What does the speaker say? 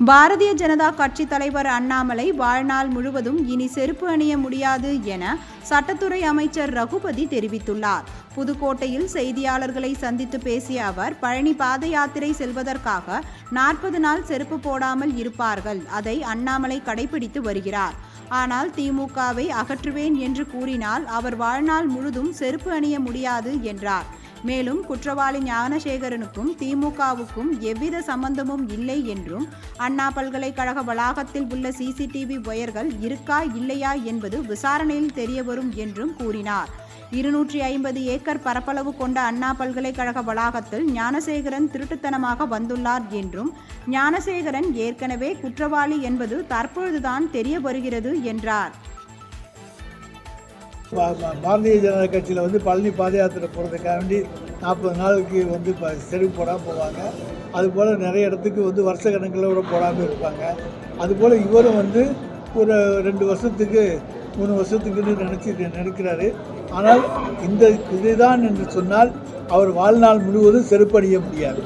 பாரதிய ஜனதா கட்சி தலைவர் அண்ணாமலை வாழ்நாள் முழுவதும் இனி செருப்பு அணிய முடியாது என சட்டத்துறை அமைச்சர் ரகுபதி தெரிவித்துள்ளார். புதுக்கோட்டையில் செய்தியாளர்களை சந்தித்து பேசிய அவர் பழனி பாத யாத்திரை செல்வதற்காக நாற்பது நாள் செருப்பு போடாமல் இருப்பார்கள். அதை அண்ணாமலை கடைபிடித்து வருகிறார். ஆனால் திமுகவை அகற்றுவேன் என்று கூறினால் அவர் வாழ்நாள் முழுதும் செருப்பு அணிய முடியாது என்றார். மேலும் குற்றவாளி ஞானசேகரனுக்கும் திமுகவுக்கும் எவ்வித சம்பந்தமும் இல்லை என்றும் அண்ணா பல்கலைக்கழக வளாகத்தில் உள்ள சிசிடிவி ஒயர்கள் இருக்கா இல்லையா என்பது விசாரணையில் தெரியவரும் என்றும் கூறினார். இருநூற்றி ஐம்பது ஏக்கர் பரப்பளவு கொண்ட அண்ணா பல்கலைக்கழக வளாகத்தில் ஞானசேகரன் திருட்டுத்தனமாக வந்துள்ளார் என்றும் ஞானசேகரன் ஏற்கனவே குற்றவாளி என்பது தற்பொழுதுதான் தெரிய வருகிறது என்றார். பாரதிய ஜனதா கட்சியில் வந்து பழனி பாத யாத்திரை போகிறதுக்காக வேண்டி நாற்பது நாளுக்கு வந்து இப்போ செருப்பு போடாமல் போவாங்க. அதுபோல் நிறைய இடத்துக்கு வந்து வருஷ கணக்கில் கூட போடாமல் இருப்பாங்க. அதுபோல் இவரும் வந்து ஒரு ரெண்டு வருஷத்துக்கு மூணு வருஷத்துக்குன்னு நினச்சி நினைக்கிறாரு. ஆனால் இந்த இதுதான் என்று சொன்னால் அவர் வாழ்நாள் முழுவதும் செருப்பணிய முடியாது.